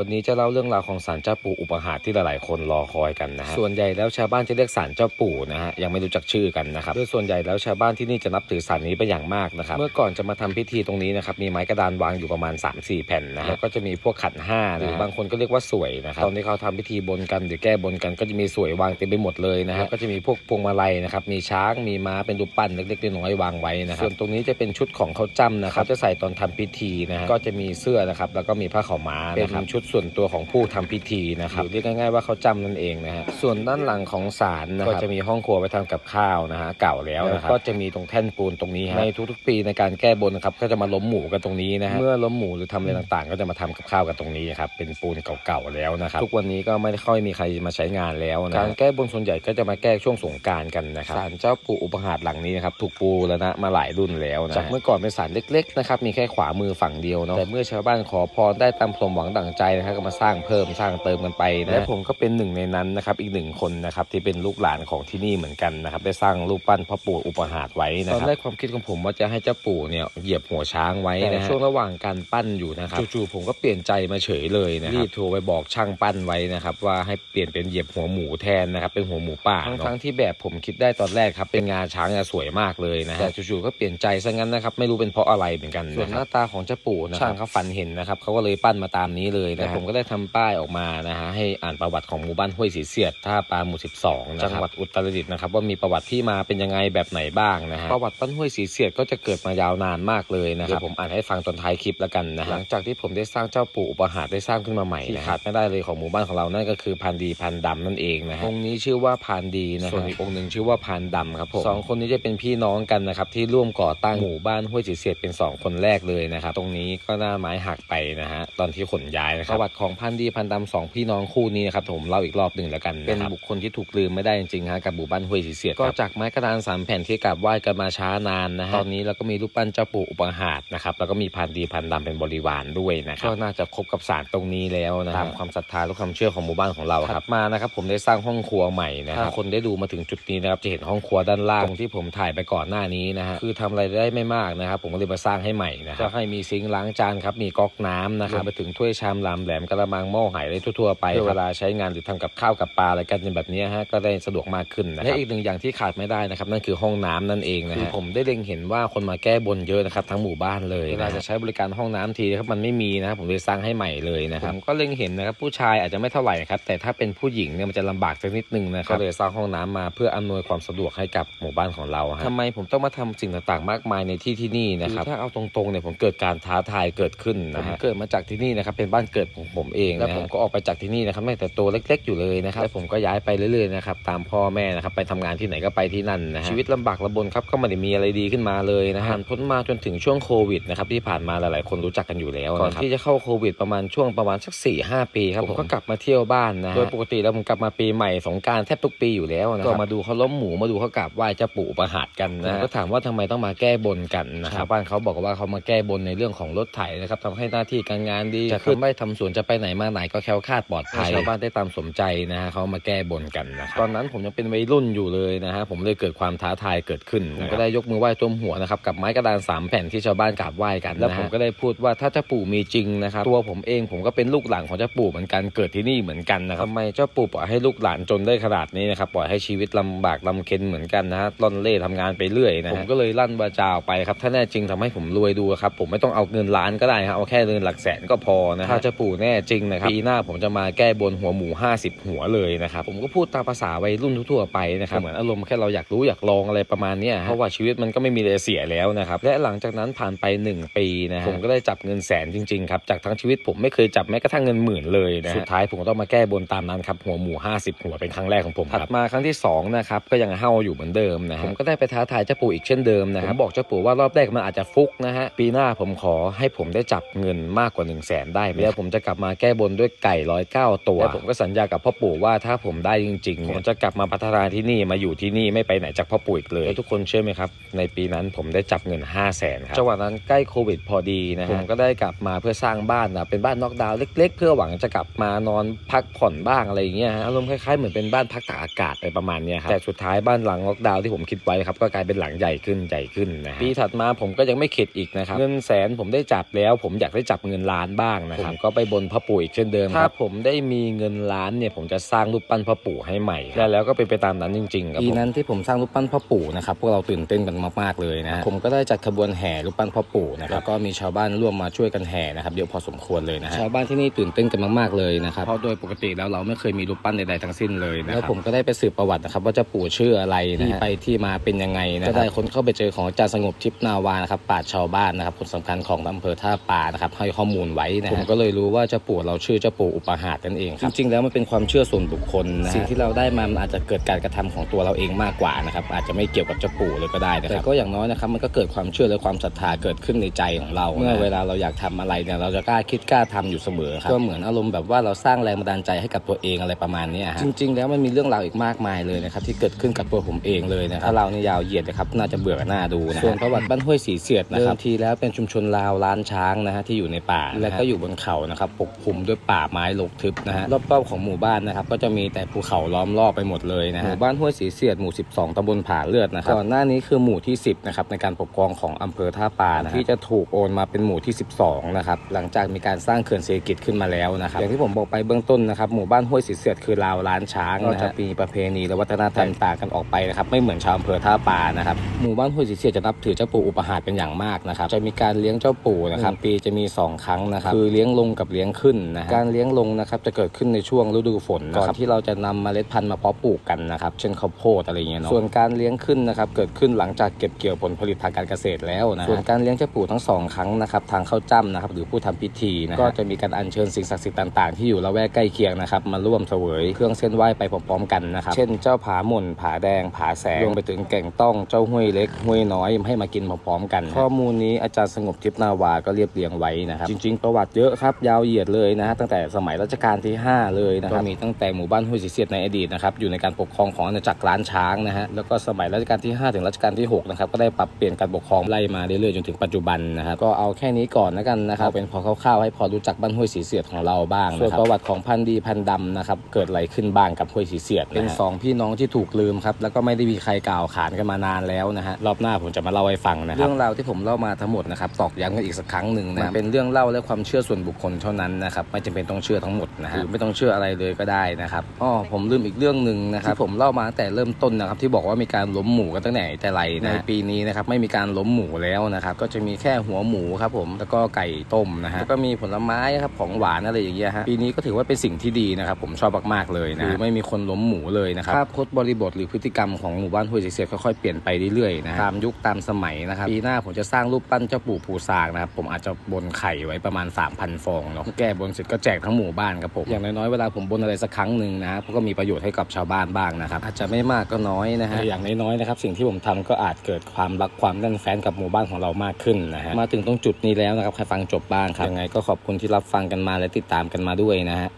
วันนี้จะเล่าเรื่องราวของศาลเจ้าปู่อุปหาสที่หลายๆ คนรอคอยกันนะฮะส่วนใหญ่แล้วชาวบ้านจะเรียกศาลเจ้าปู่นะฮะยังไม่รู้จักชื่อกันนะครับโดยส่วนใหญ่แล้วชาวบ้านที่นี่จะนับถือศาลนี้เป็นอย่างมากนะครับเมื่อก่อนจะมาทำพิธีตรงนี้นะครับมีไม้กระดานวางอยู่ประมาณ 3-4 แผ่นนะฮะแล้วก็จะมีพวกขันห้าหรือบางคนก็เรียกว่าสวยนะครับตอนที่เขาทำพิธีบนกันหรือแก้บนกันก็จะมีสวยวางเต็มไปหมดเลยนะฮะก็จะมีพวกพวงมาลัยนะครับมีช้างมีม้าเป็นรูปปั้นเล็กๆน้อยๆวางไว้นะครับส่วนตรงนี้จะเป็นชุดของเขาจ้ำนะครับจะใส่ตอนทำพิธีนะฮะก็จะมีเสื้อนะครับแล้วก็มีผ้าขาวม้านะครับชุดส่วนตัวของผู้ทำพิธีนะครับหรือเรียกง่ายๆว่าเขาจ้ำนั่นเองนะฮะส่วนด้านหลังของศาลนะครับก็จะมีห้องครัวไว้ทำกับข้าวนะฮะเก่าแล้วนะครับก็จะมีตรงแท่นปูนตรงนี้ฮะในทุกๆ ปีในการแก้บนนะครับก็จะมาล้มหมูกันตรงนี้นะฮะเมื่อล้มหมูหรือทำอะไรต่างๆ ก็จะมาทำกับข้าวกันตรงนี้ครับเป็นปูนเก่าๆแล้วนะครับทุกวันนี้ก็ไม่ได้ค่อยมีใครมาใช้งานแล้วนะการแก้บนส่วนใหญ่ก็จะมาแก้ช่วงสงกรารกันนะครับศาลเจ้าปู่อุปหาสหลังนี้นะครับถูกปูแล้วนะมาหลายรุ่นแล้วนะจากเมื่อก่อนเป็นศาลเล็กๆนะครับมีแค่ขวามือฝั่งเดียวเนาะแต่เมื่อชาวบ้านขอพรได้ตามสมหวังดั่งใจนะครับก็มาสร้างเพิ่มสร้างเติมกันไปนะและผมก็เป็นหนึ่งในนั้นนะครับอีกหนึ่งคนนะครับที่เป็นลูกหลานของที่นี่เหมือนกันนะครับได้สร้างรูปปั้นพ่อปู่อุปหาสไว้นะครับตอนแรกความคิดของผมว่าจะให้เจ้าปู่เนี่ยเหยียบหัวช้างไว้นะช่วงระหว่างการปั้นอยู่นะครับจู่ๆผมก็เปลี่ยนใจมาเฉยเลยนะครับรีบโทรไปบอกช่างปั้นไว้นะครับว่าให้เปลี่ยนเป็นเหยียบหัวหมูแทนนะครับเป็นหัวหมูป่าทั้งๆที่แบบผมคิดได้ตอนแรกครับเป็นงาช้างเนี่ยสวยมากเลยนะแต่จู่ๆก็เปลี่ยนใจซะงั้นนะครับไม่รู้เป็นเพราะอะไรเหมือนกันส่วนหน้าตาของเจ้าปู่นะช่างเขาฝันเห็นนะครับเขาก็เลยปั้นมาตามนี้เลยนะผมก็ได้ทำป้ายออกมานะฮะให้อ่านประวัติของหมู่บ้านห้วยสีเสียดท่าปลาหมู่ 12นะครับจังหวัดอุตรดิตถ์นะครับว่ามีประวัติที่มาเป็นยังไงแบบไหนบ้างนะฮะประวัติบ้านห้วยสีเสียดก็จะเกิดมายาวนานมากเลยนะครับผมอ่านให้ฟังตอนท้ายคลิปแล้วกันนะหลังจากที่ผมได้สร้างเจ้าปู่อุปหาสได้สร้างขึ้นมาใหม่ที่ขาดไม่ได้เลยของหมู่บ้านของเรานั่นก็คือพันดีพันดำนั่นเองนะฮะองค์นี้ชื่อว่าพันดีนะส่วนอีกองค์หนึ่งชื่อว่าพันดำครับผมสองคนนี้จะเป็นพี่น้องกันนะครับที่ร่วมก่อตั้งหมู่บ้านห้วยสีเสียดเป็นสองคนแรกเลยนะครับตรงนี้ก็หน้าไม้หักไปนะฮะตอนที่ขนย้ายนะครับประวัติของพันดีพันดำสองพี่น้องคู่นี้นะครับผมเล่าอีกรอบหนึ่งแล้วกันเป็นบุคคลที่ถูกลืมไม่ได้จริงๆฮะกับหมู่บ้านห้วยสีเสียดก็จากไม้กระดานสามแผ่นที่กราบไหว้กันมาช้านานนะฮะตอนนี้เราก็มีรูปปั้นเจ้าปู่อุปหาสนะครับแล้วก็มีพันดีพันดำเป็นบริวารด้วยนะครับก็น่าจะครบกับสารตรงนี้แล้วนะตามความศรัทธาและความเชื่อของหมู่บ้านของเราครับมานะครับผมได้สร้างห้องครัวใหม่นะถ้าคนได้ดูมาถึงจุดนี้นะครับจะเห็นห้องครัวด้านล่างตรงที่ผมถ่ายไปก่อนหน้านี้นะฮะคือทำอะไรได้ไม่มากนะครับผมก็เลยมาสร้างให้ใหม่นะครับก็ให้มีซิงค์ล้างจานครับมีก๊อกน้ำนะครับไปถึงถ้วยชามลามแหลมกระมังหม้อไหอะไรทั่วๆไปเพื่อเวลาใช้งานหรือทำกับข้าวกับปลาอะไรกันแบบนี้ฮะก็ได้สะดวกมากขึ้นนะครับและอีกหนึ่งอย่างที่ขาดไม่ได้นะครับนั่นคือห้องน้ำนั่นเองนะฮะผมได้เล็งเห็นว่าคนมาแก้บนเยอะนะครับทั้งหมู่บ้านเลยเวลาจะใช้บริการห้องน้ำทีนะครับมันไม่มีนะครับผมเลยสร้างให้ใหม่เลยนะครับผมก็เล็งเห็นนะครับผู้ชายอาจจะไม่เท่าไหร่นะครับแต่ถ้าเป็นผู้หญิงเนี่ยมันจะลำบากสักนิดนึงนะครับก็เลยสร้างห้องน้ำมาเพื่ออำนวยความสะดวกให้กับหมู่บ้านของเราฮะทำไมผมต้องมาทำสิ่งต่างๆ มากมายในที่ที่นี่นะครับถ้าเอาตรงๆเนี่ยผมเกิดการท้าทายเกิดขึ้นนะฮะเกิดมาจากที่นี่นะครับเป็นบ้านเกิดของผมเองแล้วผมก็ออกไปจากที่นี่นะครับตั้งแต่ตัวเล็ก ๆ อยู่เลยนะครับแล้วผมก็ย้ายไปเรื่อยๆนะครับตามพ่อแม่นะครับไปทำงานที่ไหนก็ไปที่นั่นนะฮะชีวิตลำบากลำบนครับก็ไม่ได้มีอะไรดีขึ้นมาเลยนะฮะผ่านพ้นมาจนถึงช่วงโควิดนะครับที่ผ่านมาหลายๆ คนรู้จักกันอยู่แล้วก่อนที่จะเข้าโควิดประมาณช่วงประมาณสัก4ี่หปีครับผมก็กลับมาเที่ยวบ้านนะโดยปกติแล้วผมกลับมาปีใหม่สงกรารแทบทุกปีอยู่แล้วนะครับก็มาดูเขาล้มหมูมาดูเขากราบไหว้เจ้าปู่ประหาดกันนะก็ถามว่าทำไมต้องมาแก้บนกันนะครับบ้านเขาบอกว่าเขามาแก้บนในเรื่องของรถไถนะครับทำให้หน้าที่การงานดีจะขึ้นไม่ทำสวนจะไปไหนมาไหนก็แคล้วคลาดปลอดภัยชาวบ้านได้ตามสมใจนะฮะเขามาแก้บนกันนะครับตอนนั้นผมยังเป็นวัยรุ่นอยู่เลยนะฮะผมเลยเกิดความท้าทายเกิดขึ้นผมก็ได้ยกมือไหว้ต้มหัวนะครับกับไม้กระดานสามแผ่นที่ชาวบ้านกราบไหว้กันแล้วผมก็ได้พูดว่าถ้าเจ้าปู่มีจริงนะครับตัวผมเองผมก็เป็นลูกหลานของเจ้าปู่เหมือนกันเกิดที่นี่เหมือนกันนะครับทำไมเจ้าปู่ปล่อยให้ลูกหลานจนได้ขนาดนี้นะครับปล่อยให้ชีวิตลำบากลำเค็ญเหมือนกันนะฮะล่อนเล่ทำงานไปเรื่อยนะผมก็เลยลั่นวาจาออกไปครับถ้าแน่จริงทำให้ผมรวยดูครับผมไม่ต้องเอาเงินล้านก็ได้ครับเอาแค่เงินหลักแสนก็พอนะถ้าเจ้าปู่แน่จริงนะครับปีหน้าผมจะมาแก้บนหัวหมู 50 หัวเลยนะครับผมก็พูดตามภาษาวัยรุ่นทั่วๆไปนะครับเหมือนอารมณ์แค่เราอยากรู้อยากลองอะไรประมาณนี้เพราะว่าชีวิตมันก็ไม่มีอะไรเสียแล้วนะครับและหลังจากนั้นผ่านไป 1 ปีนะผมก็ได้จับเงินแสนจริงๆครับจากทั้งชีวิตผมไม่เคยจับแม้กระทั่งเงินหมื่นเลยนะสุดท้ายผมก็ต้องมาแก้บนตามนั้นครับหัวหมู 50 หัวเป็นครั้งแรกของผมถัดมาครั้งที่2นะครับก็ยังเฮาอยู่เหมือนเดิมนะผมก็ได้ไปท้าทายเจ้าปู่อีกเช่นเดิมนะครับบอกเจ้าปู่ว่ารอบแรกมันอาจจะฟุกนะฮะปีหน้าผมขอให้ผมได้จับเงินมากกว่า1นึ่งแสนได้ไหมแล้วผมจะกลับมาแก้บนด้วยไก่ร้อยเก้าตัวและผมก็สัญญากับพ่อปู่ว่าถ้าผมได้จริงๆผมจะกลับมาพัฒนาที่นี่มาอยู่ที่นี่ไม่ไปไหนจากพ่อปู่อีกเลยแล้วทุกคนเชื่อไหมครับ ในปีนั้นผมได้จับเงิน 5 0 0แสนครับจังหวะนั้นใกล้โควิดพอดีนะผมก็ได้กลับมาเพื่อสร้างบ้านนะเป็นบ้านนอกดาวน์เล็ก ๆ เพื่อหวังจะกลับมานอนพักผ่อนบ้างอะไรอย่างเงี้ยฮะอารมณ์คล้ายๆเหมือนเป็นบ้านพักตากอากาศอะไรประมาณเนี้ยครับแต่สุดท้ายบ้านหลังล็อกดาวน์ที่ผมคิดไว้ครับก็กลายเป็นหลังใหญ่ขึ้นใหญ่ขึ้นนะปีถัดมาผมก็ยังไม่เข็ดอีกนะครับเงินแสนผมได้จับแล้ว ผมอยากได้จับเงินล้านบ้างนะครับผมก็ไปบนพ่อปู่อีกเช่นเดิมถ้าผมได้มีเงินล้านเนี่ยผมจะสร้างรูปปั้นพ่อปู่ให้ใหม่และแล้วก็เป็นไปตามนั้นจริงๆครับปีนั้นที่ผมสร้างรูปปั้นพ่อปู่นะครับพวกเราตื่นเต้นกันมากๆเลยนะฮะผมก็ได้จัดขบวนแห่รูปปั้นพ่อปู่นะครับก็มีชาวบ้านร่วมมาช่วยกันแห่นะครับเยอะพอสมควรเลยนะฮะชาวบ้านที่นี่ตื่นเต้นกันมากๆเลยนะครับเพราะโดยปกติแล้วเราไม่เคยมีรูปปั้นใดๆทั้งสิ้นเลยนะครับแล้วผมก็ได้ไปสืบประวัตินะครับว่าเจ้าปู่ชื่ออะไรนะฮะที่ไปที่มาเป็นยังไงนะก็ได้คนเข้าไปเจอของอาจารย์สงบทิพย์นาวานะครับปราชญ์ชาวบ้านนะครับคนสำคัญของอำเภอท่าปานะครับให้ข้อมูลไว้นะฮะผมก็เลยรู้ว่าเจ้าปู่เราชื่อเจ้าปู่อุปหาตนั่นเองครับจริงๆแล้วมันเป็นความเชื่อส่วนบุคคลนะฮะสิ่งที่เราได้มามันอาจจะเกิดการกระทำของตัวเราเองมากกว่านะครับอาจจะไม่เกี่ยวกับเจ้าปู่เลยก็ได้นะครับแต่ก็อย่างน้อยนะครับมันก็เกิดความเชื่อและความศรัทธาเกิดขึ้นในใจของเราเมื่อเวลาเราอยากทำอะไรเนี่ยเราจะกล้าคิดกล้าทำอยู่เสมอครับก็เหมือนอารมณ์แบบว่าเราสร้างแรงบันดาลใจให้กับตัวเองอะไรประมาณเนี้ยฮะจริง ๆ แล้วมันมีเรื่องราวอีกมากมายเลยนะครับที่เกิดขึ้นกับตัวผมเองเลยนะครับถ้าเราเนี่ยยาวเหยียดนะครับน่าจะเบื่อหน้าดูนะส่วนประวัติบ้านห้วยสีเสียดนะครับเดิมทีแล้วเป็นชุมชนลาวล้านช้างนะฮะที่อยู่ในป่าและก็อยู่บนเขานะครับปกคลุมด้วยป่าไม้รกทึบนะฮะรอบๆของหมู่บ้านนะครับก็จะมีแต่ภูเขาล้อมรอบไปหมดเลยนะฮะหมู่บ้านห้วยสีเสียดหมู่ 12ตำบลผาเลือดนะครับก่อนหน้านี้คือหมู่ที่ 10นะครับในการปกครองของอำเภอท่าปานะที่จะถูกโอนมาเป็นหมู่ที่ 12นะครับหลังจากมีการสร้างเขื่อนเศรษฐกิจขึ้นมาแล้วนะครับอย่างที่ผมบอกไปเบื้องต้นนะครับหมู่บ้านห้วยสีเสียดคือลาวล้านช้างนะฮะมีประเพณีและวัฒนธรรมต่างกันออกไปนะครับไม่เหมือนชาวอำเภอท่าปานะครับหมู่บ้านห้วยสีเสียดจะนับถือเจ้าปู่อุปหาตเป็นอย่างมากนะครับจะมีการเลี้ยงเจ้าปู่นะครับปีจะมี 2 ครั้งนะครับคือเลี้ยงลงกับเลี้ยงขึ้นนะฮะการเลี้ยงลงนะครับจะเกิดขึ้นในช่วงฤดูฝนก่อนที่เราจะนำเมล็ดพันธุ์มาเพาะปลูกกันนะครับเช่นข้าวโพดอะไรเงี้ยเนาะส่วนการเลี้ยงขึ้นนะครับเกิดขึ้นหลังจากเก็บเกี่ยวผลผลิตทางการเกษตรแล้วนะส่วนการเลี้ยงเจ้าปู่ทั้งสองครั้งนะครับทางเข้าจ้ำนะครับหรือผู้ทำพิธีนะก็จะมีการอัญเชิญสิ่งศักดิ์สิทธิ์ต่างๆ ที่อยู่ละแวกใกล้เคียงนะครับมาร่วมเสวยเครื่องเส้นไหว้ไปพร้อมๆกันนะครับเช่นเจ้าผาหม่นผาแดงผาแสงรวมไปถึงแก่งต้องเจ้าห้วยเล็กห้วยน้อยให้มากินพร้อมๆกัน ข้อมูลนี้อาจารย์สงบทิพย์นาวาก็เรียบเรียงไว้นะครับจริง ๆ ประวัติเยอะครับยาวเหยียดเลยนะฮะตั้งแต่สมัยรัชกาลที่ 5 เลยนะครับก็มีตั้งแต่หมู่บ้านห้วยสีเสียดในอดีตนะครับอยู่ในการปกครองของอาณาจักรล้านช้างนะฮะแล้วก็สมัยรัชกาลที่ 5 ถึงรัชกาลที่6นะครับก็ได้ปรับเปลี่ยนการปกครองไล่มาเรื่อยๆจนถึงปัจจุบันนะครับก็เอาแค่นี้ก่อนแล้วกันนะครับเป็นพอคร่าวๆให้พอรู้จักบ้านห้วยสีเสียดของเราบ้างส่วนประวัติของพันธุ์ดีพันธุ์ดำนะครับเกิดอะไรขึ้นบ้างกับห้วยสีเสียดเป็นสองพี่น้องที่ถูกลืมครับแล้วก็ไม่ได้มีใครกล่าวขานกันมานานแล้วนะฮะรอบหน้าผมจะมาเล่าให้ฟังนะครับเรื่องราวที่ผมเล่ามาทั้งหมดนะครับตอกย้ำกันอีกสักครั้งหนึ่งนะเป็นเรื่องเล่าและความเชื่อส่วนบุคคลเท่านั้นนะครับไม่จำเป็นต้องเชื่อทั้งหมดนะฮะหรือไม่ต้องเชื่ออะไรเลยก็ได้นะครับอ๋อผมลืมอีกเรื่องหนึ่งนะครับที่ผมเล่ามาตั้งแต่เริ่มต้นนะครับที่บอกว่ามีการล้มหมูกันตั้งแต่ไหนแต่ไรในปีนี้นะครับไม่มีการล้มหมูแล้วนะครับก็จะมีแค่หัวหมูครับผมแล้วก็ไก่ต้มนะฮะแล้วก็มีผลไม้ครับของหวานอะไรอย่างเงี้ยฮะปีนี้ก็ถือว่าเป็นสิ่งที่ดีนะครับผมชอบมากๆเลยนะคือไม่มีคนล้มหมูเลยนะครับภาพพจน์บริบทหรือพฤติกรรมของหมู่บ้านห้วยเสียดค่อยๆเปลี่ยนไปเรื่อยๆนะตามยุคตามสมัยนะครับปีหน้าผมจะสร้างรูปปั้นเจ้าปู่ภูซางนะครับผมอาจจะบนไข่ไว้ประมาณ 3,000 ฟองเนาะแก้บนเสร็จก็แจกทั้งหมู่บ้านครับผมอย่างน้อยๆเวลาผมบนอะไรสักครั้งหนึ่งนะก็มีประโยชน์ให้กับชาวบ้านบ้างนะครับอาจจะไม่มากก็น้อยนะฮะอย่างน้อยๆนะครับสิ่งที่ผมทำก็อาจเกิดความรักความแน่นแฟ้นกับหมู่บ้านของเรามากขึ้นนะฮะมาถึงตรงจุดนี้แล้วนะครับใครฟังจบบ้างครับยังไงก็ขอบคุณที่รับฟังกันมาและติดตามกันมาด้วยนะฮะ